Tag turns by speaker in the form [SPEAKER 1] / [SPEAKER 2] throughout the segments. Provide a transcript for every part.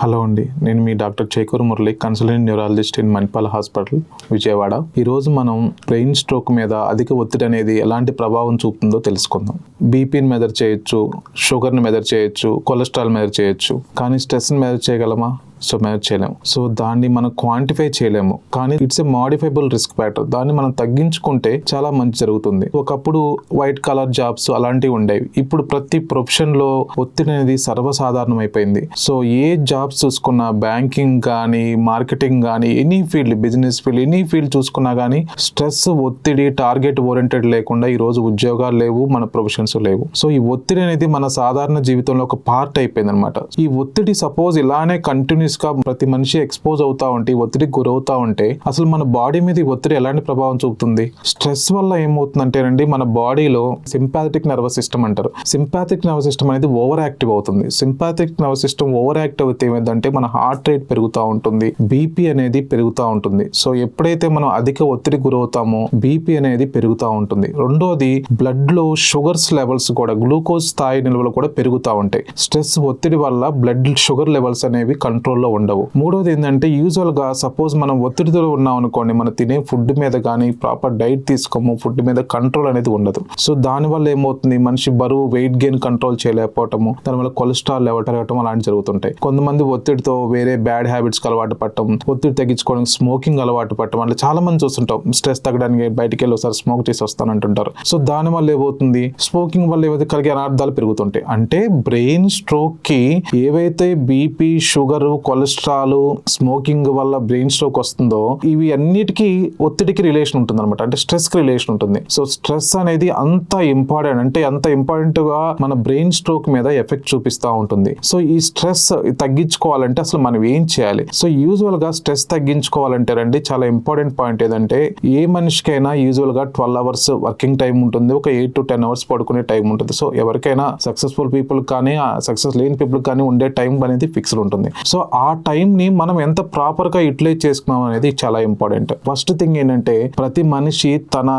[SPEAKER 1] Hello అండి నేను మీ doctor Chekuru Murali consultant neurologist in Manipal hospital Vijayawada. ఈరోజు మనం బ్రెయిన్ స్ట్రోక్ మీద అధిక ఒత్తిడి అనేది ఎలాంటి ప్రభావం చూపుతుందో తెలుసుకుందాం. బీపీని మెదర్ చేయొచ్చు షుగర్ని మెదర్ చేయొచ్చు కొలెస్ట్రాల్ మెదర్ చేయొచ్చు. కానీ స్ట్రెస్ని మెదర్ చేయగలమా? సో మెజర్ చేయలేము. సో దాన్ని మనం క్వాంటిఫై చేయలేము. కానీ it's a modifiable risk factor. దాన్ని మనం తగ్గించుకుంటే చాలా మంచి జరుగుతుంది. ఒకప్పుడు వైట్ కలర్ జాబ్స్ అలాంటివి ఉండేవి. ఇప్పుడు ప్రతి ప్రొఫెషన్లో ఒత్తిడి అనేది సర్వసాధారణం అయిపోయింది సో ఏ జాబ్స్ చూసుకున్నా బ్యాంకింగ్ కానీ మార్కెటింగ్ కానీ any field business field any field చూసుకున్నా కానీ స్ట్రెస్ ఒత్తిడి టార్గెట్ ఓరియంటెడ్ లేకుండా ఈ రోజు ఉద్యోగాలు లేవు మన ప్రొఫెషన్స్ లేవు. సో ఈ ఒత్తిడి అనేది మన సాధారణ జీవితంలో ఒక పార్ట్ అయిపోయింది అనమాట ఈ ఒత్తిడి సపోజ్ ఇలానే కంటిన్యూస్ గా ప్రతి మనిషి ఎక్స్పోజ్ అవుతా ఉంటే ఒత్తిడికి గురవుతా ఉంటే అసలు మన బాడీ మీద ఈ ఒత్తిడి ఎలాంటి ప్రభావం చూపుతుంది? స్ట్రెస్ వల్ల ఏమవుతుందంటేనండి మన బాడీలో సింపాథటిక్ నర్వస్ సిస్టమ్ అంటారు. సింపాథిక్ నర్వస్ సిస్టమ్ అనేది ఓవర్ యాక్టివ్ అవుతుంది. Sympathetic nervous system over active అయితే ఏమైందంటే మన హార్ట్ రేట్ పెరుగుతూ ఉంటుంది బీపీ అనేది పెరుగుతూ ఉంటుంది. సో ఎప్పుడైతే మనం అధిక ఒత్తిడి గురవుతామో బీపీ అనేది పెరుగుతూ ఉంటుంది. రెండోది బ్లడ్లో షుగర్స్ లెవెల్స్ కూడా గ్లూకోజ్ స్థాయి నిల్వలు కూడా పెరుగుతూ ఉంటాయి. స్ట్రెస్ ఒత్తిడి వల్ల బ్లడ్ షుగర్ లెవెల్స్ అనేవి కంట్రోల్ కంట్రోల్లో ఉండవు. మూడోది ఏంటంటే యూజువల్గా సపోజ్ మనం ఒత్తిడితో ఉన్నాం అనుకోండి మనం తినే ఫుడ్ మీద కానీ ప్రాపర్ డైట్ తీసుకోము ఫుడ్ మీద కంట్రోల్ అనేది ఉండదు. సో దానివల్ల ఏమవుతుంది? మనిషి బరువు వెయిట్ గెయిన్ కంట్రోల్ చేయలేకపోవటము దానివల్ల కొలెస్ట్రాల్ లెవెల్ పెరగటం అలాంటి జరుగుతుంటాయి. కొంతమంది ఒత్తిడితో వేరే బ్యాడ్ హ్యాబిట్స్ అలవాటు పట్టడం ఒత్తిడి తగ్గించుకోవడానికి స్మోకింగ్ అలవాటు పట్టడం అంటే చాలా మంది చూస్తుంటాం. స్ట్రెస్ తగ్గడానికి బయటికి వెళ్ళి ఒకసారి స్మోక్ చేసి వస్తానంటుంటారు సో దాని వల్ల ఏమవుతుంది? స్మోకింగ్ వల్ల ఏవైతే కలిగే అనార్థాలు పెరుగుతుంటాయి. అంటే బ్రెయిన్ స్ట్రోక్కి ఏవైతే బీపీ షుగర్ కొలెస్ట్రాల్ స్మోకింగ్ వల్ల బ్రెయిన్ స్ట్రోక్ వస్తుందో ఇవి అన్నిటికీ ఒత్తిడికి రిలేషన్ ఉంటుంది అనమాట అంటే స్ట్రెస్కి రిలేషన్ ఉంటుంది. సో స్ట్రెస్ అనేది అంత ఇంపార్టెంట్ అంటే అంత ఇంపార్టెంట్గా మన బ్రెయిన్ స్ట్రోక్ మీద ఎఫెక్ట్ చూపిస్తూ ఉంటుంది. సో ఈ స్ట్రెస్ తగ్గించుకోవాలంటే అసలు మనం ఏం చేయాలి? సో యూజువల్గా స్ట్రెస్ తగ్గించుకోవాలంటే రండి చాలా ఇంపార్టెంట్ పాయింట్ ఏదంటే ఏ మనిషికైనా యూజువల్గా ట్వెల్వ్ అవర్స్ వర్కింగ్ టైం ఉంటుంది ఒక ఎయిట్ టు టెన్ అవర్స్ పడుకునే టైం ఉంటుంది. సో ఎవరికైనా సక్సెస్ఫుల్ పీపుల్ కానీ సక్సెస్ లేని పీపుల్ కానీ ఉండే టైం అనేది ఫిక్స్డ్ ఉంటుంది. సో ఆ టైంని మనం ఎంత ప్రాపర్గా యూటిలైజ్ చేసుకున్నాం అనేది చాలా ఇంపార్టెంట్. ఫస్ట్ థింగ్ ఏంటంటే ప్రతి మనిషి తన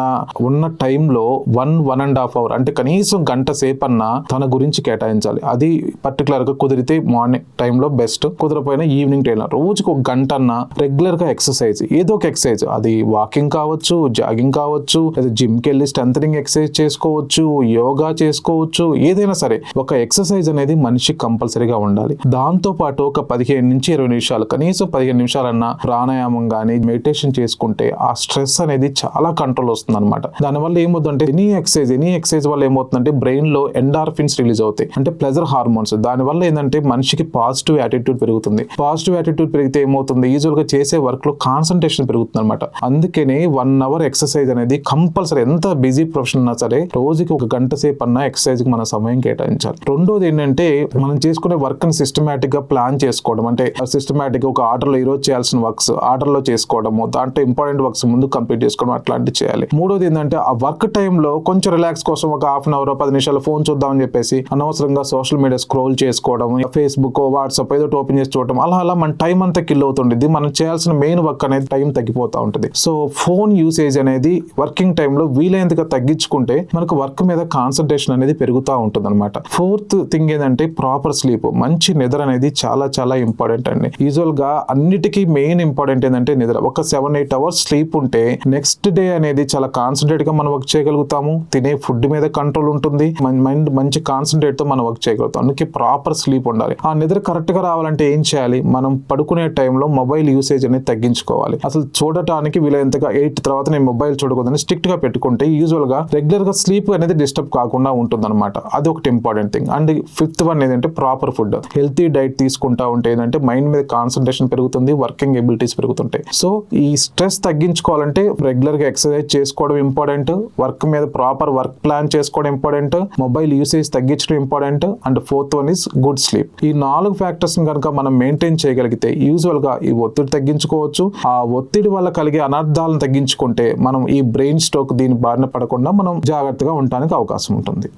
[SPEAKER 1] ఉన్న టైంలో one one and half hour అంటే కనీసం గంట సేపు అన్నా తన గురించి కేటాయించాలి. అది పర్టికులర్గా కుదిరితే మార్నింగ్ టైంలో బెస్ట్. కుదరపోయినా ఈవినింగ్ టైంలో. రోజుకు ఒక గంట అన్నా రెగ్యులర్గా ఎక్సర్సైజ్. ఏదో ఒక ఎక్సర్సైజ్. అది వాకింగ్ కావచ్చు జాగింగ్ కావచ్చు లేదా జిమ్కి వెళ్ళి స్ట్రెంథనింగ్ ఎక్సర్సైజ్ చేసుకోవచ్చు యోగా చేసుకోవచ్చు ఏదైనా సరే. ఒక ఎక్సర్సైజ్ అనేది మనిషి కంపల్సరీగా ఉండాలి. దాంతో పాటు ఒక పదిహేను నుంచి ఇరవై నిమిషాలు కనీసం పదిహేను నిమిషాలన్నా ప్రాణాయామం కానీ మెడిటేషన్ చేసుకుంటే ఆ స్ట్రెస్ అనేది చాలా కంట్రోల్ వస్తుంది అనమాట దానివల్ల ఏమవుతుందంటే ఎనీ ఎక్సైజ్ ఎనీ ఎక్సైజ్ వల్ల ఏమవుతుందంటే బ్రెయిన్లో ఎండార్ఫిన్స్ రిలీజ్ అవుతాయి. అంటే ప్లెజర్ హార్మోన్స్ దానివల్ల ఏంటంటే మనిషికి పాజిటివ్ యాటిట్యూడ్ పెరుగుతుంది. పాజిటివ్ యాటిట్యూడ్ పెరిగితే ఏమవుతుంది? యూజువల్గా చేసే వర్క్లో కాన్సన్ట్రేషన్ పెరుగుతుంది అనమాట అందుకనే వన్ అవర్ ఎక్సర్సైజ్ అనేది కంపల్సరీ ఎంత బిజీ ప్రొఫెషన్ ఉన్నా సరే రోజుకి ఒక గంట సేపు అన్నా ఎక్సర్సైజ్కి మన సమయం కేటాయించాలి. రెండోది ఏంటంటే మనం చేసుకునే వర్క్ని సిస్టమేటిక్గా ప్లాన్ చేసుకోవడం. అంటే సిస్టమేటిక్ ఒక ఆర్డర్లో ఈరోజు చేయాల్సిన వర్క్స్ ఆర్డర్లో చేసుకోవడము దాంట్లో ఇంపార్టెంట్ వర్క్స్ ముందు కంప్లీట్ చేసుకోవడం అట్లాంటివి చేయాలి. మూడోది ఏంటంటే ఆ వర్క్ టైంలో కొంచెం రిలాక్స్ కోసం ఒక హాఫ్ అన్ అవర్ పది నిమిషాలు ఫోన్ చూద్దామని చెప్పేసి అనవసరంగా సోషల్ మీడియా స్క్రోల్ చేసుకోవడం ఫేస్బుక్ వాట్సాప్ ఏదో ఓపెన్ చేసి చూడటం అలా అలా మన టైం అంతా కిల్ అవుతుండేది. మనం చేయాల్సిన మెయిన్ వర్క్ అనేది టైం తగ్గిపోతూ ఉంటుంది. సో ఫోన్ యూసేజ్ అనేది వర్కింగ్ టైంలో వీలైనంతగా తగ్గించుకుంటే మనకు వర్క్ మీద కాన్సన్ట్రేషన్ అనేది పెరుగుతూ ఉంటుంది అనమాట ఫోర్త్ థింగ్ ఏంటంటే ప్రాపర్ స్లీప్ మంచి నిద్ర అనేది చాలా చాలా ఇంపార్టెంట్ ఇంపార్టెంట్ అండి. యూజువల్గా అన్నిటికీ మెయిన్ ఇంపార్టెంట్ ఏంటంటే నిద్ర. ఒక సెవెన్ ఎయిట్ అవర్స్ స్లీప్ ఉంటే నెక్స్ట్ డే అనేది చాలా కాన్సన్ట్రేట్గా మనం వర్క్ చేయగలుగుతాము. తినే ఫుడ్ మీద కంట్రోల్ ఉంటుంది. మైండ్ మంచి కాన్సన్ట్రేట్తో మనం వర్క్ చేయగలుగుతాం. అందుకే ప్రాపర్ స్లీప్ ఉండాలి. ఆ నిద్ర కరెక్ట్గా రావాలంటే ఏం చేయాలి? మనం పడుకునే టైంలో మొబైల్ యూసేజ్ అనేది తగ్గించుకోవాలి. అసలు చూడటానికి వీలైనంతగా ఎయిట్ తర్వాత నేను మొబైల్ చూడకూడదని స్ట్రిక్ట్గా పెట్టుకుంటే యూజువల్గా రెగ్యులర్గా స్లీప్ అనేది డిస్టర్బ్ కాకుండా ఉంటుంది అనమాట అది ఒకటి important thing and fifth one ఏంటంటే ప్రాపర్ ఫుడ్. హెల్తీ డైట్ తీసుకుంటా ఉంటే ఏంటంటే మైండ్ మీద కాన్సన్ట్రేషన్ పెరుగుతుంది వర్కింగ్ ఎబిలిటీస్ పెరుగుతుంటాయి. సో ఈ స్ట్రెస్ తగ్గించుకోవాలంటే రెగ్యులర్గా ఎక్సర్సైజ్ చేసుకోవడం ఇంపార్టెంట్ వర్క్ మీద ప్రాపర్ వర్క్ ప్లాన్ చేసుకోవడం ఇంపార్టెంట్ మొబైల్ యూసేజ్ తగ్గించడం important and fourth one is good sleep. ఈ నాలుగు ఫ్యాక్టర్స్ కనుక మనం మెయింటైన్ చేయగలిగితే యూజువల్గా ఈ ఒత్తిడి తగ్గించుకోవచ్చు. ఆ ఒత్తిడి వల్ల కలిగే అనర్థాలను తగ్గించుకుంటే మనం ఈ బ్రెయిన్ స్ట్రోక్ దీని బారిన పడకుండా మనం జాగ్రత్తగా ఉండడానికి అవకాశం ఉంటుంది.